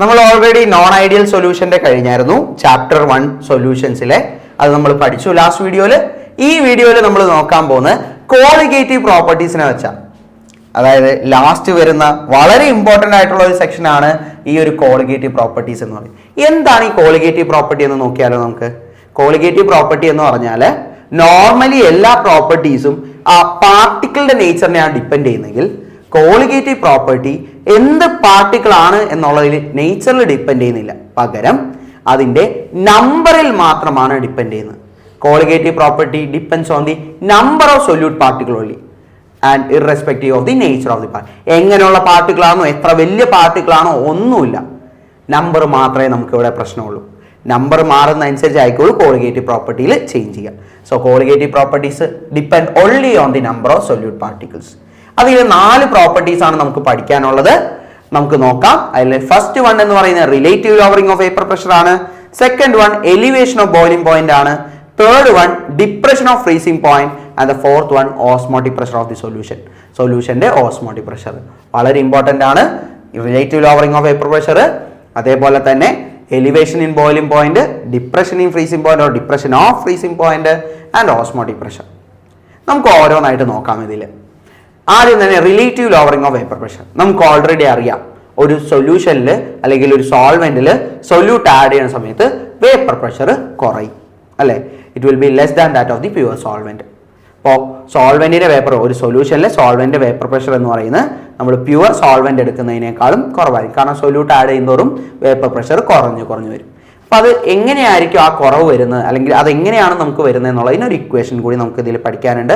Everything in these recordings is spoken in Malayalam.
നമ്മൾ ഓൾറെഡി നോൺ ഐഡിയൽ സൊല്യൂഷന്റെ കഴിഞ്ഞായിരുന്നു. ചാപ്റ്റർ വൺ സൊല്യൂഷൻസിലെ അത് നമ്മൾ പഠിച്ചു. ലാസ്റ്റ് വീഡിയോയിൽ ഈ വീഡിയോയിൽ നമ്മൾ നോക്കാൻ പോകുന്നത് കോളിഗേറ്റീവ് പ്രോപ്പർട്ടീസിനെ വെച്ചാണ് അതായത് ലാസ്റ്റ് വരുന്ന വളരെ ഇമ്പോർട്ടന്റ് ആയിട്ടുള്ള ഒരു സെക്ഷനാണ് ഈ ഒരു കോളിഗേറ്റീവ് പ്രോപ്പർട്ടീസ് എന്ന് പറയുന്നത്. എന്താണ് ഈ കോളിഗേറ്റീവ് പ്രോപ്പർട്ടി എന്ന് നോക്കിയാലോ നമുക്ക്? കോളിഗേറ്റീവ് പ്രോപ്പർട്ടി എന്ന് പറഞ്ഞാൽ നോർമലി എല്ലാ പ്രോപ്പർട്ടീസും ആ പാർട്ടിക്കിളിന്റെ നേച്ചറിനെയാണ് ഡിപ്പെൻഡ് ചെയ്യുന്നതെങ്കിൽ കോളിഗേറ്റീവ് പ്രോപ്പർട്ടി എന്ത് പാർട്ടിക്കിൾ ആണ് എന്നുള്ളതിൽ നേച്ചറിൽ ഡിപ്പെൻഡ് ചെയ്യുന്നില്ല. പകരം അതിന്റെ നമ്പറിൽ മാത്രമാണ് ഡിപ്പെൻഡ് ചെയ്യുന്നത്. Colligative property depends on the number of solute particle only and irrespective of the nature of the party എങ്ങനെയുള്ള പാർട്ടിക്കിളാണോ എത്ര വലിയ പാർട്ടിക്കിളാണോ ഒന്നുമില്ല. നമ്പർ മാത്രമേ നമുക്ക് ഇവിടെ പ്രശ്നമുള്ളൂ. നമ്പർ മാറുന്ന അനുസരിച്ച് ആയിക്കോളൂ കോളിഗേറ്റീവ് പ്രോപ്പർട്ടിയിൽ ചേഞ്ച് ചെയ്യാം so colligative properties depend only on the number of solute particles അതിൽ നാല് പ്രോപ്പർട്ടീസ് ആണ് നമുക്ക് പഠിക്കാനുള്ളത്. നമുക്ക് നോക്കാം. അതിൽ ഫസ്റ്റ് വൺ എന്ന് പറയുന്നത് relative lowering of vapour pressure ആണ്. Second one elevation of boiling point ആണ്. Third one depression of freezing point and the fourth one osmotic pressure of the solution സൊല്യൂഷന്റെ osmotic pressure വളരെ ഇമ്പോർട്ടന്റ് ആണ്. Relative lowering of vapour pressure അതേപോലെ തന്നെ elevation in boiling point depression in freezing point or depression of freezing point and osmotic pressure നമുക്ക് ഓരോന്നായിട്ട് നോക്കാം ഇതിൽ ആദ്യം തന്നെ relative lowering of vapour pressure നമുക്ക് ഓൾറെഡി അറിയാം. ഒരു സൊല്യൂഷനിൽ അല്ലെങ്കിൽ ഒരു സോൾവെന്റിൽ സൊല്യൂട്ട് ആഡ് ചെയ്യുന്ന സമയത്ത് വേപ്പർ പ്രഷർ കുറയും. അല്ലേ? It will be less than that of the pure solvent അപ്പോൾ സോൾവെന്റിന്റെ വേപ്പർ ഒരു സൊല്യൂഷനിലെ സോൾവെന്റ് വേപ്പർ പ്രഷർ എന്ന് പറയുന്നത് നമ്മൾ പ്യുവർ സോൾവെന്റ് എടുക്കുന്നതിനേക്കാളും കുറവായിരിക്കും. കാരണം സൊല്യൂട്ട് ആഡ് ചെയ്യുന്നതോറും വേപ്പർ പ്രഷർ കുറഞ്ഞു കുറഞ്ഞു വരും. അപ്പോൾ അത് എങ്ങനെയായിരിക്കും ആ കുറവ് വരുന്നത്? അല്ലെങ്കിൽ അത് എങ്ങനെയാണ് നമുക്ക് വരുന്നത് എന്നുള്ളതിനൊരു ഇക്വേഷൻ കൂടി നമുക്ക് ഇതിൽ പഠിക്കാനുണ്ട്.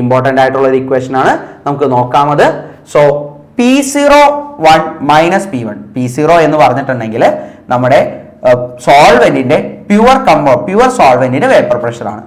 ഇമ്പോർട്ടന്റ് ആയിട്ടുള്ള ഒരു ഇക്വേഷൻ ആണ്. നമുക്ക് നോക്കാമത്. So P zero one minus P one P zero എന്ന് പറഞ്ഞിട്ടുണ്ടെങ്കിൽ നമ്മുടെ സോൾവെന്റിന്റെ പ്യുവർ കമ്പോ പ്യുവർ സോൾവെന്റിന്റെ വേപ്പർ പ്രഷറാണ്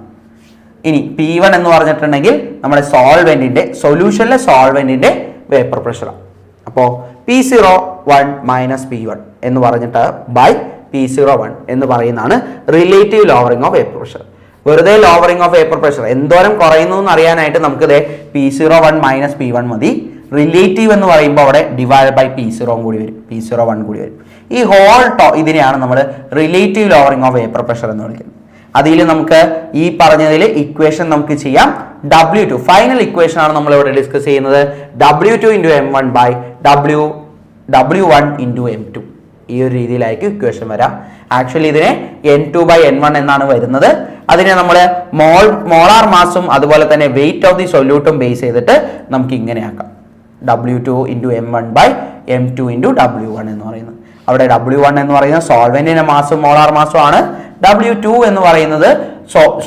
ഇനി പി വൺ എന്ന് പറഞ്ഞിട്ടുണ്ടെങ്കിൽ നമ്മുടെ സോൾവെന്റിന്റെ സൊല്യൂഷനിലെ സോൾവെന്റിന്റെ വേപ്പർ പ്രഷറാണ് അപ്പോൾ P zero one minus P one എന്ന് പറഞ്ഞിട്ട് ബൈ പി സീറോ വൺ എന്ന് പറയുന്നതാണ് relative lowering of vapour pressure വെറുതെ ലോവറിംഗ് ഓഫ് വേപ്പർ പ്രഷർ എന്തോരം കുറയുന്നു എന്ന് അറിയാനായിട്ട് നമുക്ക് ഇതേ P zero one minus P one മതി. റിലേറ്റീവ് എന്ന് പറയുമ്പോൾ അവിടെ ഡിവൈഡ് ബൈ പി സീറോ കൂടി വരും. പി സീറോ വൺ കൂടി വരും. ഈ ഹോൾ ടോ ഇതിനെയാണ് നമ്മൾ relative lowering of vapour pressure എന്ന് വിളിക്കുന്നത്. അതിൽ നമുക്ക് ഈ പറഞ്ഞതിൽ ഇക്വേഷൻ നമുക്ക് ചെയ്യാം. ഡബ്ല്യു ടു ഫൈനൽ ഇക്വേഷൻ ആണ് നമ്മൾ ഇവിടെ ഡിസ്കസ് ചെയ്യുന്നത്. W two into M one by W W one into M two ഈ ഒരു രീതിയിലായിരിക്കും ഇക്വേഷൻ വരാം. ആക്ച്വലി ഇതിനെ N two by N one എന്നാണ് വരുന്നത്. അതിനെ നമ്മൾ മോൾ മോളാർ മാസും അതുപോലെ തന്നെ വെയിറ്റ് ഓഫ് ദി സൊല്യൂട്ടും ബേസ് ചെയ്തിട്ട് നമുക്ക് ഇങ്ങനെയാക്കാം W two into M one by M two into W one എന്ന് പറയുന്നത്. അവിടെ ഡബ്ല്യു വൺ എന്ന് പറയുന്നത് സോൾവെന്റിന്റെ മാസും മോളാർ മാസും ആണ്. ഡബ്ല്യു ടു എന്ന് പറയുന്നത്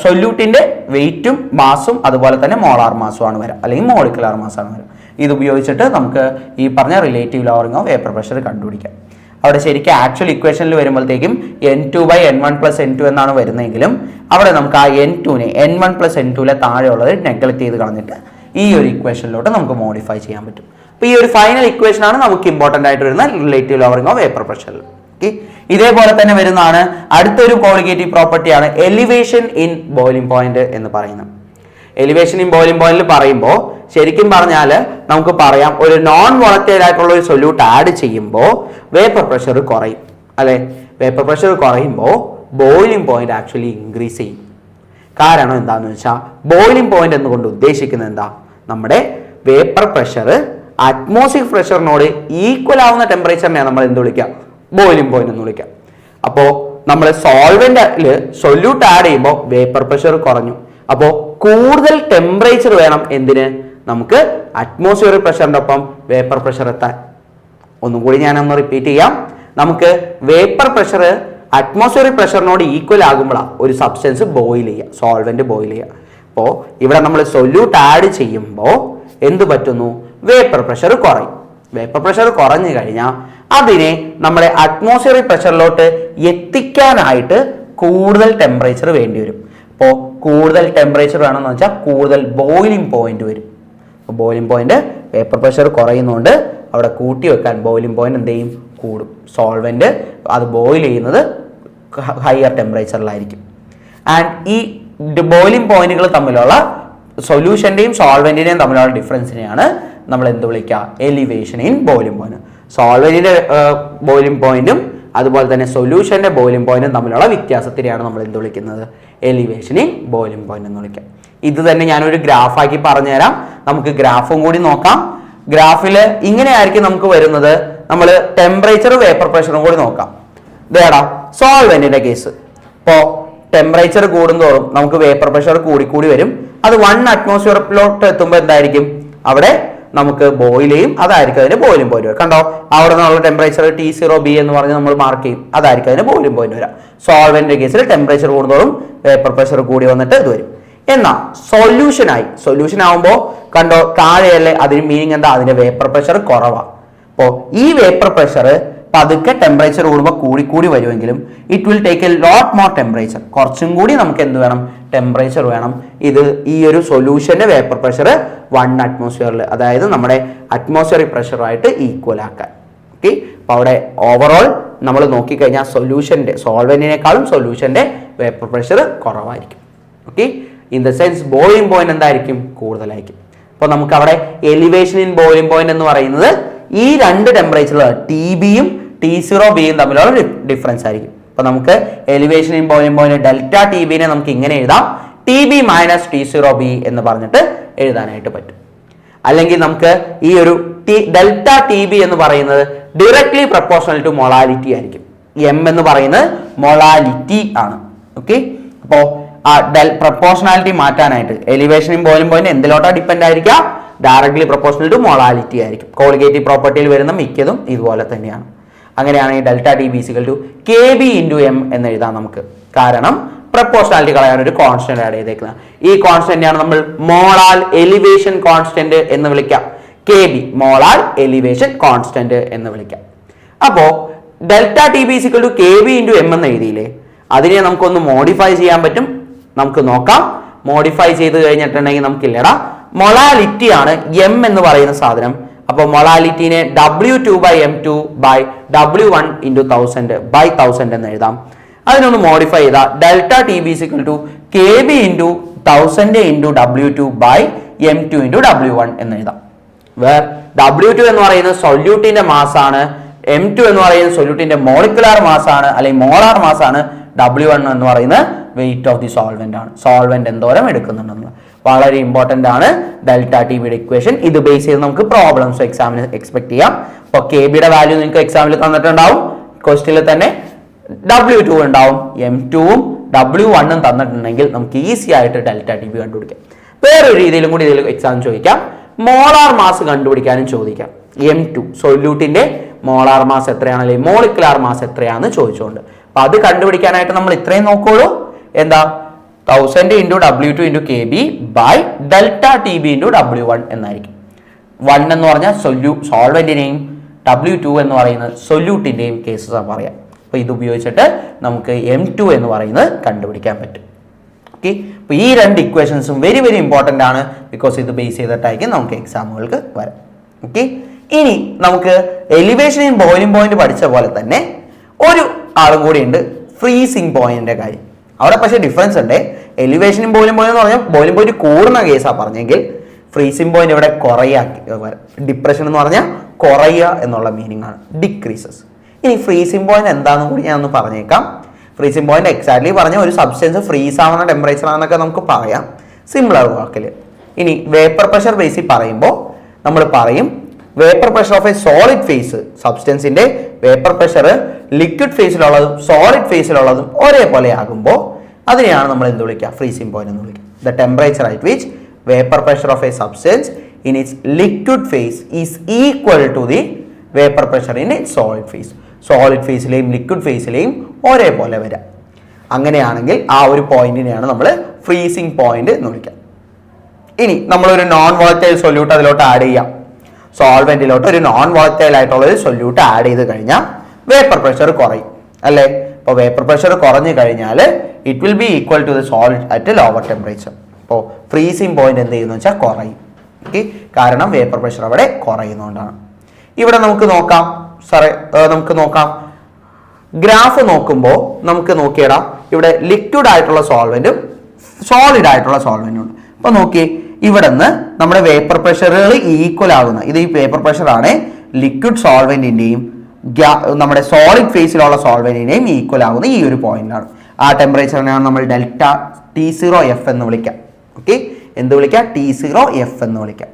സൊല്യൂട്ടിന്റെ വെയിറ്റും മാസും അതുപോലെ തന്നെ മോളാർ മാസും ആണ് വരാം. അല്ലെങ്കിൽ മോളിക്കുലാർ മാസാണ് വരാം. ഇത് ഉപയോഗിച്ചിട്ട് നമുക്ക് ഈ പറഞ്ഞ relative lowering of vapour pressure കണ്ടുപിടിക്കാം. അവിടെ ശരിക്കും ആക്ച്വൽ ഇക്വേഷനിൽ വരുമ്പോഴത്തേക്കും N two by N one plus N two എന്നാണ് വരുന്നതെങ്കിലും അവിടെ നമുക്ക് ആ എൻ ടുവിനെ എൻ വൺ പ്ലസ് എൻ ടുവിലെ താഴെയുള്ളത് നെഗ്ലക്ട് ചെയ്ത് കളഞ്ഞിട്ട് ഈ ഒരു ഇക്വേഷനിലോട്ട് നമുക്ക് മോഡിഫൈ ചെയ്യാൻ പറ്റും. അപ്പോൾ ഈ ഒരു ഫൈനൽ ഇക്വേഷൻ ആണ് നമുക്ക് ഇമ്പോർട്ടന്റ് ആയിട്ട് വരുന്ന relative lowering of vapour pressure okay ഇതേപോലെ തന്നെ വരുന്നതാണ് അടുത്തൊരു കോളിഗേറ്റീവ് പ്രോപ്പർട്ടിയാണ് എലിവേഷൻ ഇൻ ബോയിലിംഗ് പോയിന്റ് എന്ന് പറയുന്നത്. എലിവേഷൻ ഇൻ ബോയിലിംഗ് പോയിന്റിൽ പറയുമ്പോൾ ശരിക്കും പറഞ്ഞാൽ നമുക്ക് പറയാം ഒരു നോൺ വോളറ്റൈൽ ആയിട്ടുള്ള ഒരു സൊല്യൂട്ട് ആഡ് ചെയ്യുമ്പോൾ വേപ്പർ പ്രഷർ കുറയും അല്ലെ? വേപ്പർ പ്രഷർ കുറയുമ്പോൾ ബോയിലിംഗ് പോയിന്റ് ആക്ച്വലി ഇൻക്രീസ് ചെയ്യും. കാരണം എന്താണെന്ന് വെച്ചാൽ ബോയിലിംഗ് പോയിന്റ് എന്നുകൊണ്ട് ഉദ്ദേശിക്കുന്നത് എന്താ? നമ്മുടെ വേപ്പർ പ്രഷർ അറ്റ്മോസ്ഫിയർ പ്രഷറിനോട് ഈക്വൽ ആവുന്ന ടെമ്പറേച്ചറിനെ നമ്മൾ എന്ത് വിളിക്കാം? ബോയിലിംഗ് പോയിന്റ് എന്ന് വിളിക്കാം. അപ്പോൾ നമ്മൾ സോൾവെന്റിൽ സൊല്യൂട്ട് ആഡ് ചെയ്യുമ്പോൾ വേപ്പർ പ്രഷർ കുറഞ്ഞു. അപ്പോൾ കൂടുതൽ ടെമ്പറേച്ചർ വേണം എന്തിന്? നമുക്ക് അറ്റ്മോസ്ഫിയർ പ്രഷറിന്റെ ഒപ്പം വേപ്പർ പ്രഷർ എത്താൻ. ഒന്നും കൂടി ഞാനൊന്ന് റിപ്പീറ്റ് ചെയ്യാം. നമുക്ക് വേപ്പർ പ്രഷർ അറ്റ്മോസ്ഫിയർ പ്രഷറിനോട് ഈക്വൽ ആകുമ്പോഴാണ് ഒരു സബ്സ്റ്റൻസ് ബോയിൽ ചെയ്യുക സോൾവെന്റ് ബോയിൽ ചെയ്യുക. അപ്പോൾ ഇവിടെ നമ്മൾ സൊല്യൂട്ട് ആഡ് ചെയ്യുമ്പോൾ എന്ത് പറ്റുന്നു? വേപ്പർ പ്രഷർ കുറയും. വേപ്പർ പ്രഷർ കുറഞ്ഞു കഴിഞ്ഞാൽ അതിനെ നമ്മളെ അറ്റ്മോസ്ഫിയർ പ്രഷറിലോട്ട് എത്തിക്കാനായിട്ട് കൂടുതൽ ടെമ്പറേച്ചർ വേണ്ടി വരും. അപ്പോൾ കൂടുതൽ ടെമ്പറേച്ചർ വേണമെന്ന് വെച്ചാൽ കൂടുതൽ ബോയിലിംഗ് പോയിന്റ് വരും. അപ്പോൾ ബോയിലിംഗ് പോയിന്റ് പേപ്പർ പ്രഷർ കുറയുന്നതുകൊണ്ട് അവിടെ കൂട്ടി വെക്കാൻ ബോയിലിംഗ് പോയിന്റ് എന്ത് ചെയ്യും? കൂടും. സോൾവെന്റ് അത് ബോയിൽ ചെയ്യുന്നത് ഹയർ ടെമ്പറേച്ചറിലായിരിക്കും ആൻഡ് ഈ ബോയിലിംഗ് പോയിന്റുകൾ തമ്മിലുള്ള സൊല്യൂഷന്റെയും സോൾവെന്റിന്റെയും തമ്മിലുള്ള ഡിഫറൻസിനെയാണ് നമ്മൾ എന്ത് വിളിക്കുക എലിവേഷൻ ഇൻ ബോയിലിംഗ് പോയിന്റ് സോൾവെന്റിന്റെ ബോയിലിംഗ് പോയിന്റും അതുപോലെ തന്നെ സൊല്യൂഷന്റെ ബോയിലിംഗ് പോയിന്റും തമ്മിലുള്ള വ്യത്യാസത്തിനെയാണ് നമ്മൾ എന്ത് വിളിക്കുന്നത്? എലിവേഷൻ ഇൻ ബോയിലിംഗ് പോയിന്റ് എന്ന് വിളിക്കാം ഇത് തന്നെ ഞാനൊരു ഗ്രാഫാക്കി പറഞ്ഞുതരാം. നമുക്ക് ഗ്രാഫും കൂടി നോക്കാം. ഗ്രാഫിൽ ഇങ്ങനെയായിരിക്കും നമുക്ക് വരുന്നത്. നമ്മൾ ടെമ്പറേച്ചർ വേപ്പർ പ്രഷറും കൂടി നോക്കാം. ഇതേടാ സോൾവെന്റിന്റെ കേസ് ഇപ്പോ ടെമ്പറേച്ചർ കൂടുന്തോറും നമുക്ക് വേപ്പർ പ്രഷർ കൂടിക്കൂടി വരും. അത് വൺ അറ്റ്മോസ്ഫിയറിലോട്ട് എത്തുമ്പോൾ എന്തായിരിക്കും? അവിടെ നമുക്ക് ബോയിൽ ചെയ്യും. അതായിരിക്കും അതിന് ബോയിലും പോയിന്റ് വരും കണ്ടോ? അവിടെ നിന്നുള്ള ടെമ്പറേച്ചർ ടി സീറോ ബി എന്ന് പറഞ്ഞ് നമ്മൾ മാർക്ക് ചെയ്യും. അതായിരിക്കും അതിന് ബോയിലും പോയിന്റ് വരാം സോൾവെന്റിന്റെ കേസിൽ ടെമ്പറേച്ചർ കൂടുന്തോറും വേപ്പർ പ്രഷർ കൂടി വന്നിട്ട് ഇത് വരും. എന്നാ സൊല്യൂഷനായി സൊല്യൂഷൻ ആവുമ്പോൾ കണ്ടോ താഴെയല്ലേ അതിന് മീനിങ് എന്താ? അതിന്റെ വേപ്പർ പ്രഷർ കുറവാണ് അപ്പോൾ ഈ വേപ്പർ പ്രഷർ പതുക്കെ ടെമ്പറേച്ചർ കൂടുമ്പോൾ കൂടിക്കൂടി കൂടി വരുമെങ്കിലും it will take a lot more temperature കുറച്ചും കൂടി നമുക്ക് എന്ത് വേണം? ടെമ്പറേച്ചർ വേണം. ഇത് ഈ ഒരു സൊല്യൂഷന്റെ വേപ്പർ പ്രഷർ വൺ അറ്റ്മോസ്ഫിയറിൽ അതായത് നമ്മുടെ അറ്റ്മോസ്ഫിയറിക് പ്രഷറുമായിട്ട് ഈക്വൽ ആക്കാൻ. ഓക്കെ അപ്പോൾ അവിടെ ഓവറോൾ നമ്മൾ നോക്കിക്കഴിഞ്ഞാൽ സൊല്യൂഷന്റെ സോൾവെന്റിനേക്കാളും സൊല്യൂഷന്റെ വേപ്പർ പ്രഷർ കുറവായിരിക്കും. Okay in the sense boiling point എന്തായിരിക്കും? കൂടുതലായിരിക്കും. അപ്പോൾ നമുക്ക് അവിടെ എലിവേഷൻ ഇൻ ബോയിലിംഗ് പോയിന്റ് എന്ന് പറയുന്നത് ഈ രണ്ട് ടെമ്പറേച്ചറുകൾ ടി ബിയും ടി സീറോ ബിയും തമ്മിലുള്ള ഡിഫറൻസ് ആയിരിക്കും. അപ്പോൾ നമുക്ക് elevation in boiling point delta T ബിനെ നമുക്ക് ഇങ്ങനെ എഴുതാം. T B minus T zero B എന്ന് പറഞ്ഞിട്ട് എഴുതാനായിട്ട് പറ്റും. അല്ലെങ്കിൽ നമുക്ക് ഈ ഒരു ടി ഡെൽറ്റ ടി ബി എന്ന് പറയുന്നത് ഡയറക്ട്ലി പ്രപ്പോർഷണൽ ടു മൊളാലിറ്റി ആയിരിക്കും. എം എന്ന് പറയുന്നത് മൊളാലിറ്റി ആണ്. ഓക്കെ അപ്പോൾ ആ ഡെൽ പ്രപ്പോർഷണാലിറ്റി മാറ്റാനായിട്ട്. എലിവേഷനും ബോയിലും പോയിന്റ് എന്തിലോട്ടാ ഡിപ്പെൻഡ് ആയിരിക്കുക? ഡയറക്ട്ലി പ്രപ്പോർഷണൽ ടു മോളാലിറ്റി ആയിരിക്കും. കോളിഗേറ്റീവ് പ്രോപ്പർട്ടിയിൽ വരുന്ന മിക്കതും ഇതുപോലെ തന്നെയാണ്. അങ്ങനെയാണ് ഈ delta T ബിസികൾ to K B into M എന്ന് എഴുതാം നമുക്ക്. കാരണം പ്രപ്പോർഷണാലിറ്റി കളയാൻ ഒരു കോൺസ്റ്റന്റ് ആഡ് ചെയ്തേക്കുന്നത്. ഈ കോൺസ്റ്റന്റാണ് നമ്മൾ മോളാൽ എലിവേഷൻ കോൺസ്റ്റന്റ് എന്ന് വിളിക്കാം. K B molal elevation constant എന്ന് വിളിക്കാം. അപ്പോ delta T B to K B into M എന്ന് എഴുതിയില്ലേ അതിനെ നമുക്കൊന്ന് മോഡിഫൈ ചെയ്യാൻ പറ്റും. നമുക്ക് നോക്കാം. മോഡിഫൈ ചെയ്ത് കഴിഞ്ഞിട്ടുണ്ടെങ്കിൽ നമുക്കില്ലടാ. മൊളാലിറ്റി ആണ് എം എന്ന് പറയുന്ന സാധനം. അപ്പോൾ മൊളാലിറ്റിനെ W two by M two by W one into thousand by thousand എന്ന് എഴുതാം. അതിനൊന്ന് മോഡിഫൈ ചെയ്താൽ delta T B equal to K B into thousand into W two by M two into W one എന്ന് എഴുതാം. വേർ ഡബ്ല്യു ടു എന്ന് പറയുന്ന സൊല്യൂട്ടിന്റെ മാസ് ആണ് എം ടു എന്ന് പറയുന്ന സൊല്യൂട്ടിന്റെ മോളിക്കുലാർ മാസ് ആണ് അല്ലെങ്കിൽ മോളാർ മാസ് ആണ് ഡബ്ല്യു വൺ എന്ന് പറയുന്നത് വെയിറ്റ് ഓഫ് ദി സോൾവെന്റ് ആണ്. സോൾവെന്റ് എന്തോരം എടുക്കുന്നുണ്ടെന്നുള്ളത് വളരെ ഇമ്പോർട്ടന്റ് ആണ് ഡെൽറ്റ ടി ബിയുടെ ഇക്വേഷൻ ഇത് ബേസ് ചെയ്ത് നമുക്ക് പ്രോബ്ലംസ് എക്സാമിന് എക്സ്പെക്ട് ചെയ്യാം. അപ്പോൾ കെ ബിയുടെ വാല്യൂ നിങ്ങൾക്ക് എക്സാമിൽ തന്നിട്ടുണ്ടാവും. ക്വസ്റ്റിൽ തന്നെ ഡബ്ല്യു ടു ഉണ്ടാവും. എം ടുവും ഡബ്ല്യു വണ്ണും തന്നിട്ടുണ്ടെങ്കിൽ നമുക്ക് ഈസി ആയിട്ട് ഡെൽറ്റ ടി ബി കണ്ടുപിടിക്കാം. വേറൊരു രീതിയിലും കൂടി ഇതിൽ എക്സാം ചോദിക്കാം. മോളാർ മാസ് കണ്ടുപിടിക്കാനും ചോദിക്കാം. എം ടു സൊല്യൂട്ടിന്റെ മോളാർ മാസ് എത്രയാണ്? അല്ലെങ്കിൽ മോളിക്കുലാർ മാസ് എത്രയാണെന്ന് ചോദിച്ചുകൊണ്ട് അപ്പോൾ അത് കണ്ടുപിടിക്കാനായിട്ട് നമ്മൾ ഇത്രയും നോക്കുള്ളൂ. എന്താ? Thousand into W two into K B by delta T B into W one എന്നായിരിക്കും. വൺ എന്ന് പറഞ്ഞാൽ സൊല്യൂ സോൾവെന്റിനെയും ഡബ്ല്യു ടു എന്ന് പറയുന്നത് സൊല്യൂട്ടിന്റെയും കേസസ് പറയാം. അപ്പോൾ ഇത് ഉപയോഗിച്ചിട്ട് നമുക്ക് എം ടു എന്ന് പറയുന്നത് കണ്ടുപിടിക്കാൻ പറ്റും. ഓക്കെ അപ്പോൾ ഈ രണ്ട് ഇക്വേഷൻസും വെരി വെരി ഇമ്പോർട്ടന്റ് ആണ്. ബിക്കോസ് ഇത് ബേസ് ചെയ്തിട്ടായിരിക്കും നമുക്ക് എക്സാമുകൾക്ക് വരാം. ഓക്കെ ഇനി നമുക്ക് എലിവേഷൻ ഇൻ ബോയിലിംഗ് പോയിന്റ് പഠിച്ച പോലെ തന്നെ ഒരു ആളും കൂടി ഉണ്ട് ഫ്രീസിങ് പോയിന്റിന്റെ കാര്യം. അവിടെ പക്ഷേ ഡിഫറൻസ് ഉണ്ട്. എലിവേഷൻ ബോയിലും പോയിന്റ് എന്ന് പറഞ്ഞാൽ ബോയിലും പോയിന്റ് കൂടുന്ന കേസാണ് പറഞ്ഞെങ്കിൽ ഫ്രീസിംഗ് പോയിന്റ് ഇവിടെ കുറയാക്കി ഡിപ്രഷൻ എന്ന് പറഞ്ഞാൽ കുറയുക എന്നുള്ള മീനിങ് ആണ്. ഡിക്രീസസ് ഇനി ഫ്രീസിംഗ് പോയിന്റ് എന്താണെന്ന് കൂടി ഞാൻ ഒന്ന് പറഞ്ഞേക്കാം. ഫ്രീസിംഗ് പോയിന്റ് എക്സാക്ട്ലി പറഞ്ഞ ഒരു സബ്സ്റ്റൻസ് ഫ്രീസ് ആവുന്ന ടെമ്പറേച്ചർ ആണെന്നൊക്കെ നമുക്ക് പറയാം. സിമിലർ വാക്കിൽ ഇനി വേപ്പർ പ്രഷർ ബേസിൽ പറയുമ്പോൾ നമ്മൾ പറയും vapour pressure of a solid phase സബ്സ്റ്റൻസിന്റെ vapour pressure liquid ഫേസിലുള്ളതും സോളിഡ് ഫേസിലുള്ളതും ഒരേപോലെ ആകുമ്പോൾ അതിനെയാണ് നമ്മൾ എന്ത് വിളിക്കുക? ഫ്രീസിംഗ് പോയിന്റ് എന്ന് വിളിക്കുക. The temperature at which vapour pressure of a substance in its liquid phase is equal to the vapour pressure in it solid phase solid ഫേസിലെയും liquid ഫേസിലെയും ഒരേപോലെ വരാം അങ്ങനെയാണെങ്കിൽ ആ ഒരു പോയിന്റിനെയാണ് നമ്മൾ ഫ്രീസിംഗ് പോയിന്റ് എന്ന് വിളിക്കുക. ഇനി നമ്മളൊരു നോൺ വോളറ്റൈൽ സൊല്യൂട്ട് അതിലോട്ട് ആഡ് ചെയ്യാം. സോൾവെന്റിലോട്ട് ഒരു നോൺ വോളറ്റൈൽ ആയിട്ടുള്ള ഒരു സൊല്യൂട്ട് ആഡ് ചെയ്ത് കഴിഞ്ഞാൽ വേപ്പർ പ്രഷർ കുറയും അല്ലേ? അപ്പോൾ വേപ്പർ പ്രഷർ കുറഞ്ഞു കഴിഞ്ഞാൽ it will be equal to the solid at lower temperature അപ്പോൾ ഫ്രീസിംഗ് പോയിന്റ് എന്ത് ചെയ്യുന്നു വെച്ചാൽ കുറയും. ഓക്കെ കാരണം വേപ്പർ പ്രഷർ അവിടെ കുറയുന്നതുകൊണ്ടാണ് ഇവിടെ നമുക്ക് നോക്കാം. സാറേ നമുക്ക് നോക്കാം. ഗ്രാഫ് നോക്കുമ്പോൾ നമുക്ക് നോക്കിയിടാം. ഇവിടെ ലിക്വിഡ് ആയിട്ടുള്ള സോൾവെന്റും സോളിഡ് ആയിട്ടുള്ള സോൾവെന്റും ഉണ്ട്. അപ്പൊ നോക്കി ഇവിടെ നമ്മുടെ വേപ്പർ പ്രഷറുകൾ ഈക്വൽ ആകുന്ന ഇത് ഈ വേപ്പർ പ്രഷറാണ് ലിക്വിഡ് സോൾവെന്റിന്റെയും നമ്മുടെ സോളിഡ് ഫേസിലുള്ള സോൾവെന്റിന്റെയും ഈക്വൽ ആകുന്ന ഈ ഒരു പോയിന്റാണ് ആ ടെമ്പറേച്ചറിനെയാണ് നമ്മൾ ഡെൽറ്റ ടി സീറോ എഫ് എന്ന് വിളിക്കാം. ഓക്കെ എന്ത് വിളിക്കാം? ടി സീറോ എഫ് എന്ന് വിളിക്കാം.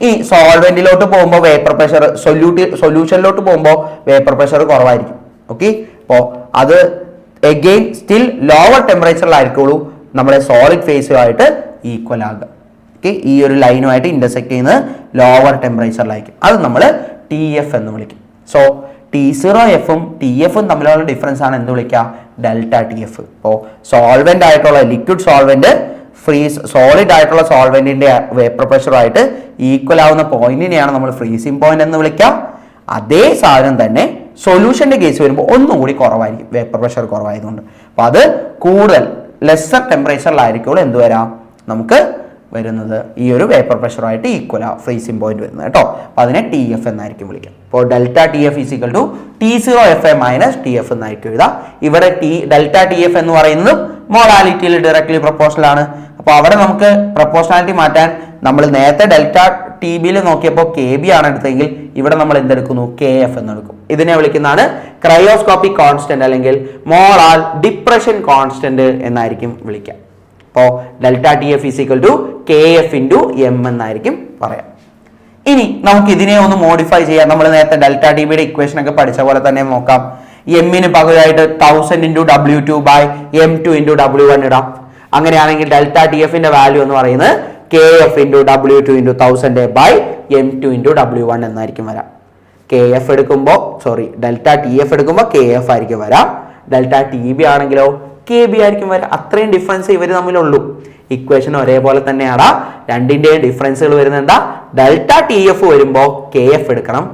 ഈ സോൾവെന്റിലോട്ട് പോകുമ്പോൾ വേപ്പർ പ്രഷർ സൊല്യൂട്ടി സൊല്യൂഷനിലോട്ട് പോകുമ്പോൾ വേപ്പർ പ്രഷർ കുറവായിരിക്കും. ഓക്കെ അപ്പോൾ അത് എഗെയിൻ സ്റ്റിൽ ലോവർ ടെമ്പറേച്ചറിലായിരിക്കുള്ളൂ നമ്മുടെ സോളിഡ് ഫേസുമായിട്ട് ഈക്വൽ ആകുക. ഓക്കെ ഈ ഒരു ലൈനുമായിട്ട് ഇന്റർസെക്ട് ചെയ്യുന്നത് ലോവർ ടെമ്പറേച്ചറിലായിരിക്കും അത് നമ്മൾ ടി എഫ് എന്ന് വിളിക്കും. സോ ടി സീറോ എഫും ടി എഫും തമ്മിലുള്ള ഡിഫറൻസ് ആണ് എന്ത് വിളിക്കുക? ഡെൽറ്റ ടി എഫ് ഇപ്പോൾ സോൾവെന്റ് ആയിട്ടുള്ള ലിക്വിഡ് സോൾവെന്റ് ഫ്രീസ് സോളിഡ് ആയിട്ടുള്ള സോൾവെന്റിന്റെ വേപ്പർ പ്രഷറുമായിട്ട് ഈക്വൽ ആവുന്ന പോയിന്റിനെയാണ് നമ്മൾ ഫ്രീസിംഗ് പോയിന്റ് എന്ന് വിളിക്കുക. അതേ സാധനം തന്നെ സൊല്യൂഷന്റെ കേസ് വരുമ്പോൾ ഒന്നും കൂടി കുറവായിരിക്കും. വേപ്പർ പ്രഷർ കുറവായതുകൊണ്ട്. അപ്പോൾ അത് കൂടുതൽ ലെസ്സർ ടെമ്പറേച്ചറിലായിരിക്കുള്ളൂ എന്ത് വരാം നമുക്ക് വരുന്നത് ഈ ഒരു വേപ്പർ പ്രഷറുമായിട്ട് ഈക്വൽ ആ ഫ്രീസിംഗ് പോയിന്റ് വരുന്നത് കേട്ടോ. അപ്പൊ അതിനെ ടി എഫ് എന്നായിരിക്കും വിളിക്കുക അപ്പോൾ delta T F is equal to T zero F uh minus T F എന്നായിരിക്കും എഴുതാം. ഇവിടെ ടി ഡെൽറ്റ ടി എഫ് എന്ന് പറയുന്നത് മോഡാലിറ്റിയിൽ ഡയറക്ട്ലി പ്രൊപ്പോഷണൽ ആണ്. അപ്പോൾ അവിടെ നമുക്ക് പ്രൊപ്പോഷണാലിറ്റി മാറ്റാൻ നമ്മൾ നേരത്തെ ഡെൽറ്റ ടി ബിയിൽ നോക്കിയപ്പോൾ കെ ബി ആണ് എടുത്തെങ്കിൽ ഇവിടെ നമ്മൾ എന്തെടുക്കുന്നു? കെ എഫ് എന്ന് എടുക്കും. ഇതിനെ വിളിക്കുന്നതാണ് ക്രയോസ്കോപ്പിക് കോൺസ്റ്റന്റ് അല്ലെങ്കിൽ മോളാൽ ഡിപ്രഷൻ കോൺസ്റ്റന്റ് എന്നായിരിക്കും വിളിക്കുക. അപ്പോൾ delta T F is equal to K F into M എന്നായിരിക്കും പറയാം. ഇനി നമുക്ക് ഇതിനെ ഒന്ന് മോഡിഫൈ ചെയ്യാം. നമ്മൾ നേരത്തെ ഡെൽറ്റ ടി ബിയുടെ ഇക്വേഷൻ ഒക്കെ പഠിച്ച പോലെ തന്നെ നോക്കാം. എമ്മിന് പകരമായിട്ട് thousand into W two by M two into W one ഇടാം. അങ്ങനെയാണെങ്കിൽ ഡെൽറ്റ ടി എഫിന്റെ വാല്യൂ എന്ന് പറയുന്നത് K F into W two into thousand by M two into W one എന്നായിരിക്കും വരാം. കെ എഫ് എടുക്കുമ്പോൾ സോറി ഡെൽറ്റ ടി എഫ് എടുക്കുമ്പോൾ കെ എഫ് ആയിരിക്കും വരാം. ഡെൽറ്റ ടി ബി ആണെങ്കിലോ കെ ബി ആയിരിക്കും വരെ. അത്രയും ഡിഫറൻസ് ഇവർ തമ്മിലുള്ളൂ. ഇക്വേഷൻ ഒരേപോലെ തന്നെയാണ് രണ്ടിന്റെയും ഡിഫറൻസുകൾ വരുന്നത് എന്താ? ഡെൽറ്റ ടി എഫ് വരുമ്പോൾ കെ എഫ് എടുക്കണം.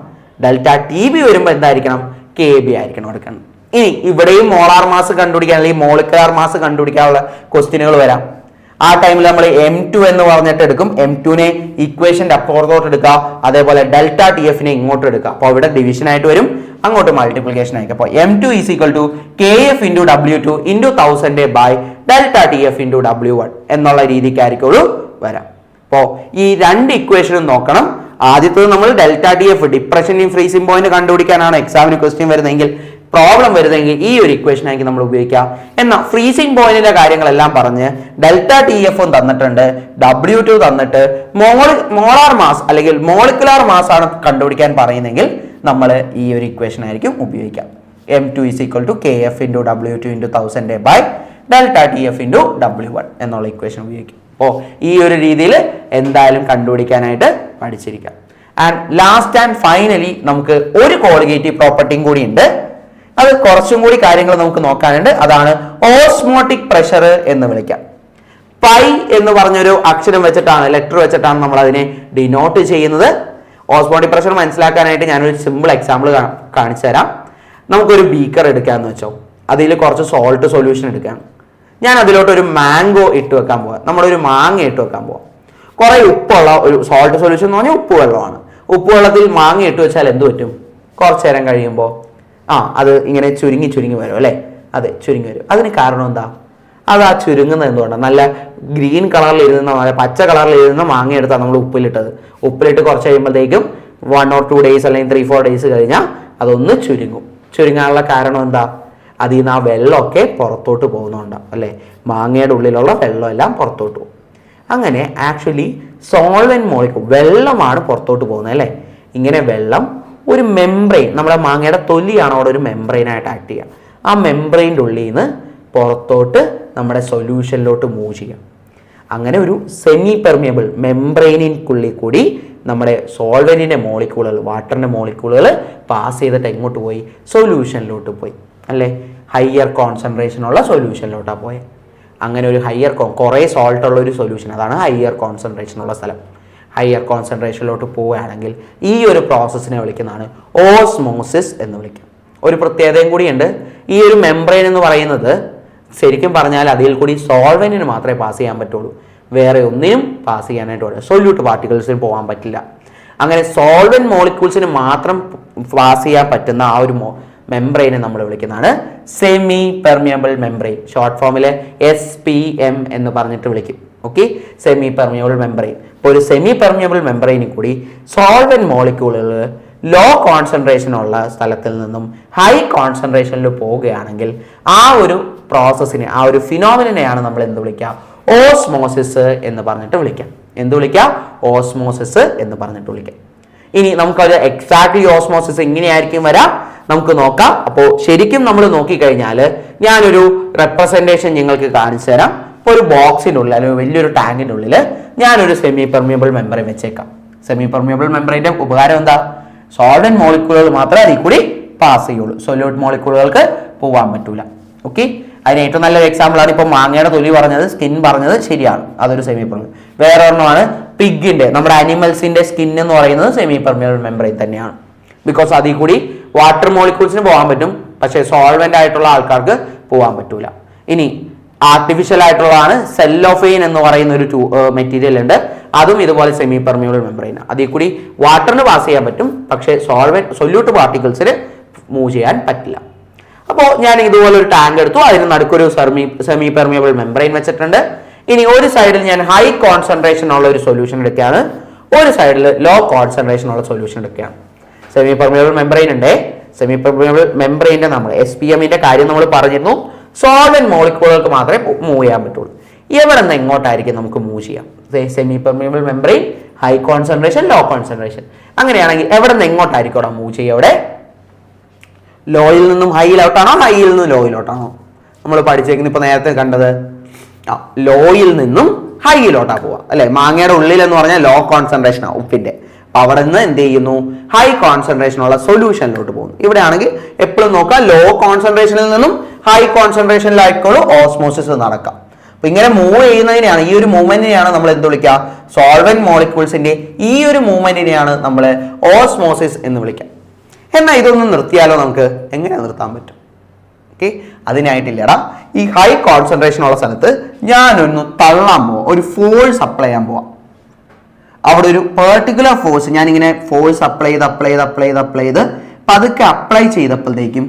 ഡെൽറ്റ ടി ബി വരുമ്പോൾ എന്തായിരിക്കണം? കെ ബി ആയിരിക്കണം എടുക്കണം. ഇനി ഇവിടെയും മോളാർ മാസ് കണ്ടുപിടിക്കാൻ അല്ലെങ്കിൽ മോളിക്കുലാർ മാസ് കണ്ടുപിടിക്കാനുള്ള ക്വസ്റ്റ്യനുകൾ വരാം. ആ ടൈമിൽ നമ്മൾ എം ടു എന്ന് പറഞ്ഞിട്ട് എടുക്കും. എം ടുവിനെ ഇക്വേഷന്റെ അപ്പുറത്തോട്ട് എടുക്കുക. അതേപോലെ ഡെൽറ്റ ടി എഫിനെ ഇങ്ങോട്ട് എടുക്കുക. അപ്പോൾ ഇവിടെ ഡിവിഷൻ ആയിട്ട് വരും. അങ്ങോട്ട് മൾട്ടിപ്ലിക്കേഷൻ ആയിരിക്കും. അപ്പോൾ M two is equal to K F into W two into thousand by delta T F into W one എന്നുള്ള രീതിക്കായിരിക്കുള്ളൂ വരാം. അപ്പോൾ ഈ രണ്ട് ഇക്വേഷനും നോക്കണം. ആദ്യത്തത് നമ്മൾ delta T F in freezing point കണ്ടുപിടിക്കാനാണ് എക്സാമിന് ക്വസ്റ്റ്യൻ വരുന്നതെങ്കിൽ പ്രോബ്ലം വരുന്നതെങ്കിൽ ഈ ഒരു ഇക്വേഷൻ ആയിരിക്കും നമ്മൾ ഉപയോഗിക്കാം എന്നാൽ ഫ്രീസിംഗ് പോയിന്റിന്റെ കാര്യങ്ങളെല്ലാം പറഞ്ഞ് ഡെൽറ്റ ടി എഫ് തന്നിട്ടുണ്ട് ഡബ്ല്യു ടു തന്നിട്ട് മോളി മോളാർ മാസ് അല്ലെങ്കിൽ മോളിക്കുലാർ മാസ് ആണ് കണ്ടുപിടിക്കാൻ പറയുന്നെങ്കിൽ നമ്മൾ ഈ ഒരു ഇക്വേഷൻ ആയിരിക്കും ഉപയോഗിക്കാം. M two is equal to K F into W two into thousand by delta T F into W one എന്നുള്ള ഇക്വേഷൻ ഉപയോഗിക്കും. അപ്പോൾ ഈ ഒരു രീതിയിൽ എന്തായാലും കണ്ടുപിടിക്കാനായിട്ട് പഠിച്ചിരിക്കാം. ആൻഡ് ലാസ്റ്റ് ആൻഡ് ഫൈനലി നമുക്ക് ഒരു കോളിഗേറ്റീവ് പ്രോപ്പർട്ടിയും കൂടി ഉണ്ട്. അത് കുറച്ചും കൂടി കാര്യങ്ങൾ നമുക്ക് നോക്കാനുണ്ട്. അതാണ് ഓസ്മോട്ടിക് പ്രഷർ എന്ന് വിളിക്കാം. പൈ എന്ന് പറഞ്ഞൊരു അക്ഷരം വെച്ചിട്ടാണ് ലെറ്റർ വെച്ചിട്ടാണ് നമ്മൾ അതിനെ ഡിനോട്ട് ചെയ്യുന്നത്. ഓസ്മോട്ടിക് പ്രഷർ മനസ്സിലാക്കാനായിട്ട് ഞാനൊരു സിമ്പിൾ എക്സാമ്പിൾ കാണിച്ചു തരാം. നമുക്കൊരു ബീക്കർ എടുക്കാന്ന് വെച്ചോ. അതിൽ കുറച്ച് സോൾട്ട് സൊല്യൂഷൻ എടുക്കാം. ഞാൻ അതിലോട്ട് ഒരു മാംഗോ ഇട്ട് വെക്കാൻ പോവാം. നമ്മളൊരു മാങ്ങ ഇട്ട് വെക്കാൻ പോവാം. കുറെ ഉപ്പുള്ള ഒരു സോൾട്ട് സൊല്യൂഷൻ എന്ന് പറഞ്ഞാൽ ഉപ്പ് വെള്ളമാണ് ഉപ്പ് വെള്ളത്തിൽ മാങ്ങ ഇട്ട് വെച്ചാൽ എന്ത് പറ്റും? കുറച്ചു നേരം കഴിയുമ്പോൾ ആ അത് ഇങ്ങനെ ചുരുങ്ങി ചുരുങ്ങി വരും അല്ലേ? അതെ ചുരുങ്ങി വരും. അതിന് കാരണം എന്താ? അത് ആ ചുരുങ്ങുന്നത് എന്തുകൊണ്ടാണ് നല്ല ഗ്രീൻ കളറിൽ ഇരുന്ന പച്ച കളറിൽ ഇരുന്ന മാങ്ങ എടുത്താണ് നമ്മൾ ഉപ്പിലിട്ടത്. ഉപ്പിലിട്ട് കുറച്ച് കഴിയുമ്പോഴത്തേക്കും വൺ ഓർ ടു ഡേയ്സ് അല്ലെങ്കിൽ ത്രീ ഫോർ ഡേയ്സ് കഴിഞ്ഞാൽ അതൊന്ന് ചുരുങ്ങും. ചുരുങ്ങാനുള്ള കാരണം എന്താ? അതിൽ നിന്ന് ആ വെള്ളമൊക്കെ പുറത്തോട്ട് പോകുന്നുണ്ട് അല്ലേ? മാങ്ങയുടെ ഉള്ളിലുള്ള വെള്ളം എല്ലാം പുറത്തോട്ട് പോകും. അങ്ങനെ ആക്ച്വലി സോൾവൻ മോളിക്കൂൾ വെള്ളമാണ് പുറത്തോട്ട് പോകുന്നത് അല്ലേ? ഇങ്ങനെ വെള്ളം ഒരു മെംബ്രെയിൻ നമ്മുടെ മാങ്ങയുടെ തൊലിയാണ് അവിടെ ഒരു മെംബ്രെയിനായിട്ട് ആക്ട് ചെയ്യുക. ആ മെംബ്രെയിന്റെ ഉള്ളിൽ നിന്ന് പുറത്തോട്ട് നമ്മുടെ സൊല്യൂഷനിലോട്ട് മൂവ് ചെയ്യാം അങ്ങനെ ഒരു സെമി പെർമിയബിൾ മെംബ്രെയിനിൻക്കുള്ളിൽ കൂടി നമ്മുടെ സോൾവെന്റിന്റെ മോളിക്കൂളുകൾ വാട്ടറിന്റെ മോളിക്കൂളുകൾ പാസ് ചെയ്തിട്ട് എങ്ങോട്ട് പോയി? സൊല്യൂഷനിലോട്ട് പോയി. അല്ലേ? ഹയർ കോൺസെൻട്രേഷനുള്ള സൊല്യൂഷനിലോട്ടാണ് പോയത് അങ്ങനെ ഒരു ഹയർ കുറേ സോൾട്ടുള്ള ഒരു സൊല്യൂഷൻ അതാണ് ഹയർ കോൺസെൻട്രേഷനുള്ള സ്ഥലം. ഹയർ കോൺസെൻട്രേഷനിലോട്ട് പോവുകയാണെങ്കിൽ ഈ ഒരു പ്രോസസ്സിനെ വിളിക്കുന്നതാണ് ഓസ്മോസിസ് എന്ന് വിളിക്കും. ഒരു പ്രത്യേകതയും കൂടിയുണ്ട് ഈ ഒരു മെംബ്രെയിൻ എന്ന് പറയുന്നത് ശരിക്കും പറഞ്ഞാൽ അതിൽ കൂടി സോൾവെന്റിന് മാത്രമേ പാസ് ചെയ്യാൻ പറ്റുള്ളൂ. വേറെ ഒന്നിനും പാസ് ചെയ്യാനായിട്ട് പറ്റില്ല സൊല്യൂട്ട് പാർട്ടിക്കിൾസിന് പോകാൻ പറ്റില്ല. അങ്ങനെ സോൾവെന്റ് മോളിക്യൂൾസിന് മാത്രം പാസ് ചെയ്യാൻ പറ്റുന്ന ആ ഒരു മെംബ്രെയിനെ നമ്മൾ വിളിക്കുന്നതാണ് സെമി പെർമിയബിൾ മെംബ്രെയിൻ ഷോർട്ട് ഫോമിലെ എസ് പി എം എന്ന് പറഞ്ഞിട്ട് വിളിക്കും. ഓക്കെ സെമി പെർമിയബിൾ മെംബ്രെയിൻ ഇപ്പോൾ ഒരു സെമി പെർമിയബിൾ മെംബ്രെയിനിൽ കൂടി സോൾവെന്റ് മോളിക്യൂളുകൾ ലോ കോൺസെൻട്രേഷൻ ഉള്ള സ്ഥലത്തിൽ നിന്നും ഹൈ കോൺസെൻട്രേഷനിൽ പോവുകയാണെങ്കിൽ ആ ഒരു പ്രോസസ്സിനെ ആ ഒരു ഫിനോമിനെയാണ് നമ്മൾ എന്ത് വിളിക്കുക? ഓസ്മോസിസ് എന്ന് പറഞ്ഞിട്ട് വിളിക്കാം എന്ത് വിളിക്കാം ഓസ്മോസിസ് എന്ന് പറഞ്ഞിട്ട് വിളിക്കാം ഇനി നമുക്കത് എക്സാക്ട്ലി ഓസ്മോസിസ് എങ്ങനെയായിരിക്കും വരാം. നമുക്ക് നോക്കാം. അപ്പോൾ ശരിക്കും നമ്മൾ നോക്കിക്കഴിഞ്ഞാൽ ഞാനൊരു റെപ്രസെന്റേഷൻ നിങ്ങൾക്ക് കാണിച്ചു തരാം ഇപ്പോൾ ഒരു ബോക്സിനുള്ളിൽ അല്ലെങ്കിൽ വലിയൊരു ടാങ്കിന്റെ ഉള്ളിൽ ഞാനൊരു സെമി പെർമിയബിൾ മെമ്പറി വെച്ചേക്കാം. സെമി പെർമിയബിൾ മെമ്പറിന്റെ ഉപകാരം എന്താ? സോൾവെന്റ് മോളിക്യൂളുകൾ മാത്രമേ അതിൽ കൂടി പാസ് ചെയ്യുള്ളൂ. സൊല്യൂട്ട് മോളിക്യൂളുകൾക്ക് പോകാൻ പറ്റൂല. ഓക്കെ അതിന് ഏറ്റവും നല്ലൊരു എക്സാമ്പിൾ ആണ് ഇപ്പോൾ മാങ്ങയുടെ തൊലി പറഞ്ഞത് സ്കിൻ പറഞ്ഞത് ശരിയാണ്. അതൊരു സെമി പെർമിയബിൾ വേറെ ഒരെണ്ണമാണ് പിഗിന്റെ നമ്മുടെ അനിമൽസിന്റെ സ്കിൻ എന്ന് പറയുന്നത് സെമി പെർമിയബിൾ മെമ്പറി തന്നെയാണ്. ബിക്കോസ് അതിൽ കൂടി വാട്ടർ മോളിക്യൂൾസിന് പോകാൻ പറ്റും. പക്ഷേ സോൾവെന്റ് ആയിട്ടുള്ള ആൾക്കാർക്ക് പോകാൻ പറ്റൂല. ഇനി ആർട്ടിഫിഷ്യൽ ആയിട്ടുള്ളതാണ് സെല്ലോഫെയിൻ എന്ന് പറയുന്ന ഒരു മെറ്റീരിയൽ ഉണ്ട്. അതും ഇതുപോലെ സെമി പെർമിയബിൾ മെമ്പറൈൻ അതിൽ കൂടി വാട്ടറിന് പാസ് ചെയ്യാൻ പറ്റും. പക്ഷേ സോൾവെന്റ് സൊല്യൂട്ട് പാർട്ടിക്കിൾസിന് മൂവ് ചെയ്യാൻ പറ്റില്ല. അപ്പോൾ ഞാൻ ഇതുപോലെ ഒരു ടാങ്ക് എടുത്തു. അതിന് നടുക്കൊരു സെമി സെമി പെർമിയബിൾ മെമ്പറൈൻ വെച്ചിട്ടുണ്ട്. ഇനി ഒരു സൈഡിൽ ഞാൻ ഹൈ കോൺസെൻട്രേഷൻ ഉള്ള ഒരു സൊല്യൂഷൻ എടുക്കുകയാണ്. ഒരു സൈഡിൽ ലോ കോൺസെൻട്രേഷൻ ഉള്ള സൊല്യൂഷൻ എടുക്കുകയാണ്. സെമി പെർമിയബിൾ മെമ്പറൈൻ ഉണ്ട് സെമി പെർമിയബിൾ മെമ്പറൈന്റെ നമ്മൾ എസ് പി എമ്മിന്റെ കാര്യം നമ്മൾ പറഞ്ഞിരുന്നു. സോൾവെന്റ് മോളിക്കൂളുകൾക്ക് മാത്രമേ മൂവ് ചെയ്യാൻ പറ്റുള്ളൂ. എവിടെ നിന്ന് എങ്ങോട്ടായിരിക്കും നമുക്ക് മൂവ് ചെയ്യാം? Semi permeable membrane high concentration low concentration അങ്ങനെയാണെങ്കിൽ എവിടെ നിന്ന് എങ്ങോട്ടായിരിക്കും അവിടെ മൂവ് ചെയ്യുക? അവിടെ ലോയിൽ നിന്നും ഹൈയിലോട്ടാണോ ഹൈയിൽ നിന്നും ലോയിലോട്ടാണോ നമ്മൾ പഠിച്ചേക്കുന്നത് ഇപ്പൊ നേരത്തെ കണ്ടത്. ആ ലോയിൽ നിന്നും ഹൈയിലോട്ടാ പോവാ അല്ലേ? മാങ്ങയുടെ ഉള്ളിൽ എന്ന് പറഞ്ഞാൽ ലോ കോൺസെൻട്രേഷൻ ഉപ്പിന്റെ അപ്പോൾ അപ്പൊ അവിടെ നിന്ന് എന്ത് ചെയ്യുന്നു? ഹൈ കോൺസെൻട്രേഷൻ ഉള്ള സൊല്യൂഷനിലോട്ട് പോകുന്നു. ഇവിടെയാണെങ്കിൽ എപ്പോഴും നോക്കുക ലോ കോൺസെൻട്രേഷനിൽ നിന്നും ഹൈ കോൺസെൻട്രേഷനിലായിക്കോളും ഓസ്മോസിസ് നടക്കാം. അപ്പൊ ഇങ്ങനെ മൂവ് ചെയ്യുന്നതിനെയാണ് ഈ ഒരു മൂവ്മെന്റിനെയാണ് നമ്മൾ എന്ത് വിളിക്കുക സോൾവെന്റ് മോളിക്യൂൾസിന്റെ ഈ ഒരു മൂവ്മെന്റിനെയാണ് നമ്മൾ ഓസ്മോസിസ് എന്ന് വിളിക്കുക എന്നാൽ ഇതൊന്നും നിർത്തിയാലോ നമുക്ക്? എങ്ങനെ നിർത്താൻ പറ്റും? ഓക്കെ അതിനായിട്ടില്ലടാ. ഈ ഹൈ കോൺസെൻട്രേഷൻ ഉള്ള സ്ഥലത്ത് ഞാനൊന്ന് തള്ളാൻ പോവാം. ഒരു ഫോഴ്സ് അപ്ലൈ ചെയ്യാൻ പോവാം. അവിടെ ഒരു പെർട്ടിക്കുലർ ഫോഴ്സ് ഞാനിങ്ങനെ ഫോഴ്സ് അപ്ലൈ ചെയ്ത് അപ്ലൈ ചെയ്ത് അപ്ലൈ ചെയ്ത് അപ്ലൈ ചെയ്ത് പതുക്കെ അപ്ലൈ ചെയ്തപ്പോഴത്തേക്കും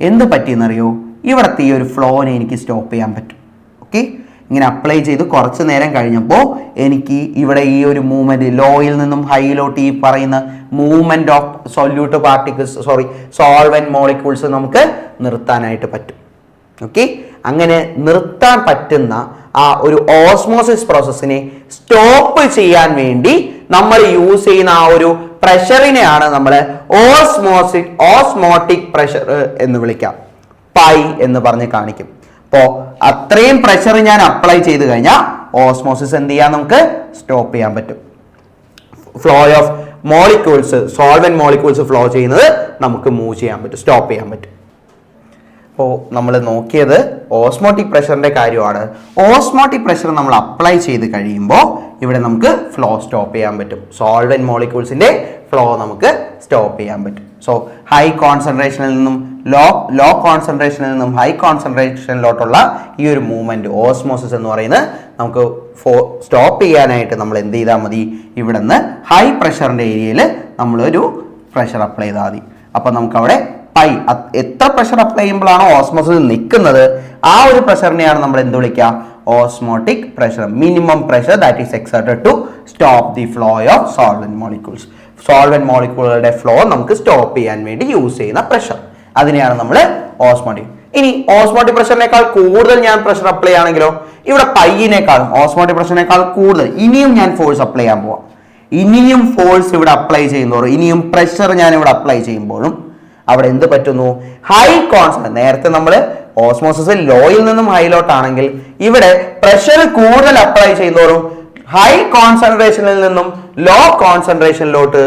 എന്ത് പറ്റിയെന്നറിയോ? ഇവിടുത്തെ ഈ ഒരു ഫ്ലോനെ എനിക്ക് സ്റ്റോപ്പ് ചെയ്യാൻ പറ്റും. ഓക്കെ ഇങ്ങനെ അപ്ലൈ ചെയ്ത് കുറച്ച് നേരം കഴിഞ്ഞപ്പോൾ എനിക്ക് ഇവിടെ ഈ ഒരു മൂവ്മെന്റ് ലോയിൽ നിന്നും ഹൈയിലോട്ട് ഈ പറയുന്ന movement of solute particles sorry solvent molecules നമുക്ക് നിർത്താനായിട്ട് പറ്റും. ഓക്കെ അങ്ങനെ നിർത്താൻ പറ്റുന്ന ആ ഒരു ഓസ്മോസിസ് പ്രോസസ്സിനെ സ്റ്റോപ്പ് ചെയ്യാൻ വേണ്ടി നമ്മൾ യൂസ് ചെയ്യുന്ന ആ ഒരു പ്രഷറിനെയാണ് നമ്മൾ ഓസ്മോസിക് ഓസ്മോട്ടിക് പ്രഷർ എന്ന് വിളിക്കാം. പൈ എന്ന് പറഞ്ഞ് കാണിക്കും. അപ്പോൾ അത്രയും പ്രഷർ ഞാൻ അപ്ലൈ ചെയ്ത് കഴിഞ്ഞാൽ ഓസ്മോസിസ് എന്ത് ചെയ്യാൻ നമുക്ക്? സ്റ്റോപ്പ് ചെയ്യാൻ പറ്റും. Flow of molecules solvent molecules flow ചെയ്യുന്നത് നമുക്ക് മൂവ് ചെയ്യാൻ പറ്റും സ്റ്റോപ്പ് ചെയ്യാൻ പറ്റും. അപ്പോൾ നമ്മൾ നോക്കിയത് ഓസ്മോട്ടിക് പ്രഷറിന്റെ കാര്യമാണ്. ഓസ്മോട്ടിക് പ്രഷർ നമ്മൾ അപ്ലൈ ചെയ്ത് കഴിയുമ്പോൾ ഇവിടെ നമുക്ക് ഫ്ലോ സ്റ്റോപ്പ് ചെയ്യാൻ പറ്റും. സോൾവൻ മോളിക്യൂൾസിന്റെ ഫ്ലോ നമുക്ക് സ്റ്റോപ്പ് ചെയ്യാൻ പറ്റും. സോ ഹൈ കോൺസെൻട്രേഷനിൽ നിന്നും ലോ ലോ കോൺസെൻട്രേഷനിൽ നിന്നും ഹൈ കോൺസെൻട്രേഷനിലോട്ടുള്ള ഈ ഒരു മൂവ്മെന്റ് ഓസ്മോസിസ് എന്ന് പറയുന്നത് നമുക്ക് ഫോ സ്റ്റോപ്പ് ചെയ്യാനായിട്ട് നമ്മൾ എന്ത് ചെയ്താൽ മതി? ഇവിടെ നിന്ന് ഹൈ പ്രഷറിന്റെ ഏരിയയിൽ നമ്മളൊരു പ്രഷർ അപ്ലൈ ചെയ്താൽ മതി. അപ്പം നമുക്കവിടെ പൈ എത്ര പ്രഷർ അപ്ലൈ ചെയ്യുമ്പോഴാണോ ഓസ്മോസിസ് നിൽക്കുന്നത്? ആ ഒരു പ്രഷറിനെയാണ് നമ്മൾ എന്ത് വിളിക്കുക? Osmotic pressure minimum pressure that is exerted to stop the flow of solvent molecules solvent മോളിക്കൂളുകളുടെ flow നമുക്ക് സ്റ്റോപ്പ് ചെയ്യാൻ വേണ്ടി യൂസ് ചെയ്യുന്ന പ്രഷർ അതിനെയാണ് നമ്മൾ ഓസ്മോട്ടിക് ഇനി ഓസ്മോട്ടിക് പ്രഷറിനേക്കാൾ കൂടുതൽ ഞാൻ പ്രഷർ അപ്ലൈ ആണെങ്കിലോ ഇവിടെ പയ്യനേക്കാളും ഓസ്മോട്ടിക് പ്രഷറിനേക്കാൾ കൂടുതൽ ഇനിയും ഞാൻ ഫോഴ്സ് അപ്ലൈ ചെയ്യാൻ പോവാം. ഇനിയും ഫോഴ്സ് ഇവിടെ അപ്ലൈ ചെയ്യുന്നതോറും ഇനിയും പ്രഷർ ഞാൻ ഇവിടെ അപ്ലൈ ചെയ്യുമ്പോഴും അവിടെ എന്ത് പറ്റുന്നു? ഹൈ കോൺസെൻട്രേഷൻ നേരത്തെ നമ്മൾ ഓസ്മോസിസ് ലോയിൽ നിന്നും ഹൈലോട്ടാണെങ്കിൽ ഇവിടെ പ്രഷർ കൂടുതൽ അപ്ലൈ ചെയ്യുന്നതോറും ഹൈ കോൺസെൻട്രേഷനിൽ നിന്നും ലോ കോൺസെൻട്രേഷനിലോട്ട്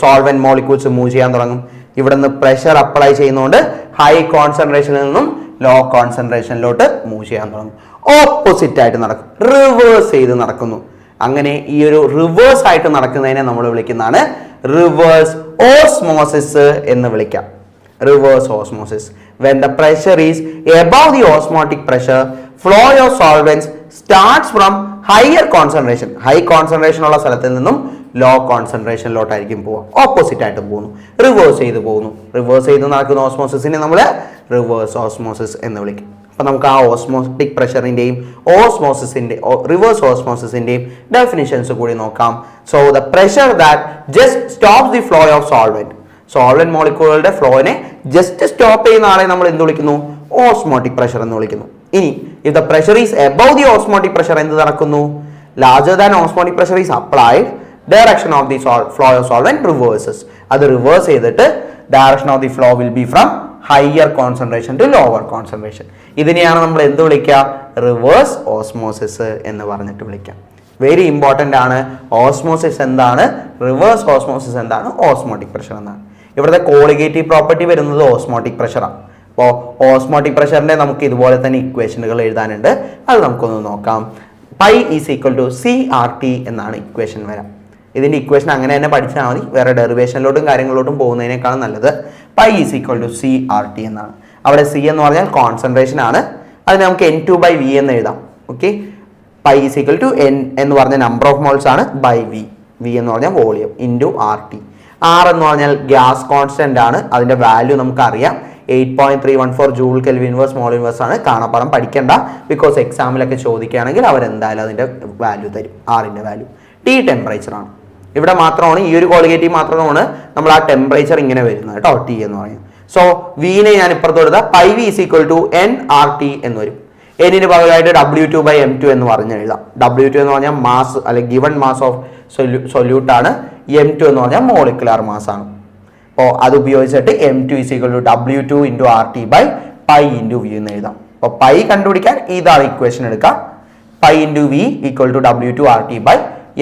സോൾവെന്റ് മോളിക്യൂൾസ് മൂവ് ചെയ്യാൻ തുടങ്ങും. ഇവിടെ നിന്ന് പ്രഷർ അപ്ലൈ ചെയ്യുന്നതുകൊണ്ട് ഹൈ കോൺസെൻട്രേഷനിൽ നിന്നും ലോ കോൺസെൻട്രേഷനിലോട്ട് മൂവ് ചെയ്യാൻ തുടങ്ങും. ഓപ്പോസിറ്റ് ആയിട്ട് നടക്കും. റിവേഴ്സ് ചെയ്ത് നടക്കുന്നു. അങ്ങനെ ഈ ഒരു റിവേഴ്സ് ആയിട്ട് നടക്കുന്നതിനെ നമ്മൾ വിളിക്കുന്നതാണ് റിവേഴ്സ് ഓസ്മോസിസ് എന്ന് വിളിക്കാം. Reverse osmosis when the pressure is above the osmotic pressure flow of solvents starts from higher concentration high concentration ഉള്ള സ്ഥലത്തിൽ നിന്നും ലോ കോൺസെൻട്രേഷനിലോട്ടായിരിക്കും പോവുക. ഓപ്പോസിറ്റ് ആയിട്ട് പോകുന്നു. റിവേഴ്സ് ചെയ്ത് പോകുന്നു. റിവേഴ്സ് ചെയ്ത് നടക്കുന്ന ഓസ്മോസിസിനെ നമ്മൾ റിവേഴ്സ് ഓസ്മോസിസ് എന്ന് വിളിക്കും. അപ്പം നമുക്ക് ആ ഓസ്മോട്ടിക് പ്രഷറിന്റെയും ഓസ്മോസിസിന്റെ റിവേഴ്സ് ഓസ്മോസിസിന്റെയും ഡെഫിനിഷൻസ് കൂടി നോക്കാം. So the pressure that just stop the flow of solvent solvent മോളിക്കൂളുകളുടെ ഫ്ലോനെ ജസ്റ്റ് സ്റ്റോപ്പ് ചെയ്യുന്ന ആളെ നമ്മൾ എന്ത് വിളിക്കുന്നു? ഓസ്മോട്ടിക് പ്രഷർ എന്ന് വിളിക്കുന്നു. ഇനി if the pressure is above the osmotic pressure എന്ത് നടക്കുന്നു? Larger than osmotic pressure is applied direction of the flow solvent reverses അത് റിവേഴ്സ് ചെയ്തിട്ട് direction of the flow will be from higher concentration to lower concentration ഇതിനെയാണ് നമ്മൾ എന്ത് വിളിക്കുക? റിവേഴ്സ് ഓസ്മോസിസ് എന്ന് പറഞ്ഞിട്ട് വിളിക്കാം വെരി ഇമ്പോർട്ടന്റ് ആണ്. ഓസ്മോസിസ് എന്താണ്? റിവേഴ്സ് ഓസ്മോസിസ് എന്താണ്? ഓസ്മോട്ടിക് പ്രഷർ എന്നാണ്. ഇവിടുത്തെ കോളിഗേറ്റീവ് പ്രോപ്പർട്ടി വരുന്നത് ഓസ്മോട്ടിക് പ്രഷറാണ് അപ്പോൾ ഓസ്മോട്ടിക് പ്രഷറിന്റെ നമുക്ക് ഇതുപോലെ തന്നെ ഇക്വേഷനുകൾ എഴുതാനുണ്ട്. അത് നമുക്കൊന്ന് നോക്കാം. Pi is equal to C R T എന്നാണ് ഇക്വേഷൻ വരാം. ഇതിന്റെ ഇക്വേഷൻ അങ്ങനെ തന്നെ പഠിച്ചാൽ മതി. വേറെ ഡെറിവേഷനിലോട്ടും കാര്യങ്ങളിലോട്ടും പോകുന്നതിനേക്കാളും നല്ലത് pi is equal to C R T എന്നാണ്. അവിടെ സി എന്ന് പറഞ്ഞാൽ കോൺസെൻട്രേഷൻ ആണ്. അതിന് നമുക്ക് എൻ ടു ബൈ വി എന്ന് എഴുതാം. Okay pi is equal to N എന്ന് പറഞ്ഞ നമ്പർ ഓഫ് മോൾസ് ആണ് ബൈ വി വി എന്ന് പറഞ്ഞാൽ volume into R T R എന്ന് പറഞ്ഞാൽ ഗ്യാസ് കോൺസ്റ്റന്റ് ആണ്. അതിന്റെ വാല്യൂ നമുക്കറിയാം. Eight point three one four joule kelvin inverse mol inverse ആണ് കാണാപ്പാടം പഠിക്കേണ്ട. ബിക്കോസ് എക്സാമിലൊക്കെ ചോദിക്കുകയാണെങ്കിൽ അവരെന്തായാലും അതിന്റെ വാല്യൂ തരും. ആറിന്റെ വാല്യൂ ടി ടെമ്പറേച്ചർ ആണ്. ഇവിടെ മാത്രമാണ് ഈ ഒരു ക്വാളിറ്റീവ് മാത്രമാണ് നമ്മൾ ആ ടെമ്പറേച്ചർ ഇങ്ങനെ വരുന്നത് കേട്ടോ ടി എന്ന് പറയുന്നത്. സോ വിനെ ഞാൻ ഇപ്പുറത്ത് കൊടുത്താൽ pi V is equal to N R T എന്ന് വരും. എന്നിന് പകരമായിട്ട് W two by M two എന്ന് പറഞ്ഞ് എഴുതാം. ഡബ്ല്യു ടു എന്ന് പറഞ്ഞാൽ മാസ് അല്ലെങ്കിൽ ഗിവൺ മാസ് ഓഫ് സൊല്യൂട്ട് ആണ്. എം ടു എന്ന് പറഞ്ഞാൽ മോളിക്കുലാർ മാസ് ആണ്. അപ്പോൾ അത് ഉപയോഗിച്ചിട്ട് M two is equal to W two into R T by pi into V എന്ന് എഴുതാം. അപ്പോൾ പൈ കണ്ടുപിടിക്കാൻ ഇതാണ് ഇക്വേഷൻ എടുക്കാം pi into V equal to W two R T by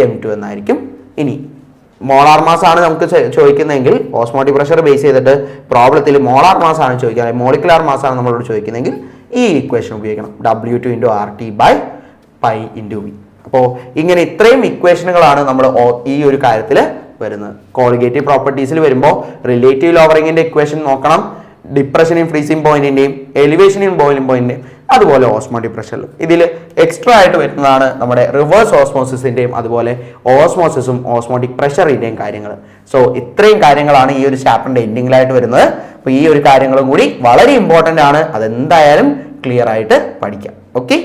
M two എന്നായിരിക്കും. ഇനി മോളാർ മാസ് ആണ് നമുക്ക് ചോദിക്കുന്നതെങ്കിൽ ഓസ്മോട്ടിക് പ്രഷർ ബേസ് ചെയ്തിട്ട് പ്രോബ്ലത്തിൽ മോളാർ മാസ് ആണ് ചോദിക്കുന്നത് മോളിക്കുലാർ മാസ് ആണ് നമ്മളോട് ചോദിക്കുന്നതെങ്കിൽ ഈ ഇക്വേഷൻ ഉപയോഗിക്കണം. W two into R T by pi into V അപ്പോൾ ഇങ്ങനെ ഇത്രയും ഇക്വേഷനുകളാണ് നമ്മൾ ഈ ഒരു കാര്യത്തിൽ വരുന്നത്. കോളിഗേറ്റീവ് പ്രോപ്പർട്ടീസിൽ വരുമ്പോൾ റിലേറ്റീവ് ലോവറിങ്ങിന്റെ ഇക്വേഷൻ നോക്കണം. ഡിപ്രഷനും ഇൻ ഫ്രീസിംഗ് പോയിന്റിന്റെയും എലിവേഷൻ ഇൻ ബോയിലിംഗ് പോയിന്റിന്റെയും അതുപോലെ ഓസ്മോട്ടിക് പ്രഷറിലും ഇതിൽ എക്സ്ട്രാ ആയിട്ട് വരുന്നതാണ് നമ്മുടെ റിവേഴ്സ് ഓസ്മോസിസിന്റെയും അതുപോലെ ഓസ്മോസിസും ഓസ്മോട്ടിക് പ്രഷറിന്റെയും കാര്യങ്ങൾ സോ ഇത്രയും കാര്യങ്ങളാണ് ഈ ഒരു ചാപ്റ്ററിന്റെ എൻഡിങ്ങിലായിട്ട് വരുന്നത്. അപ്പോൾ ഈ ഒരു കാര്യങ്ങളും കൂടി വളരെ ഇമ്പോർട്ടന്റ് ആണ്. അതെന്തായാലും ക്ലിയർ ആയിട്ട് പഠിക്കാം. ഓക്കെ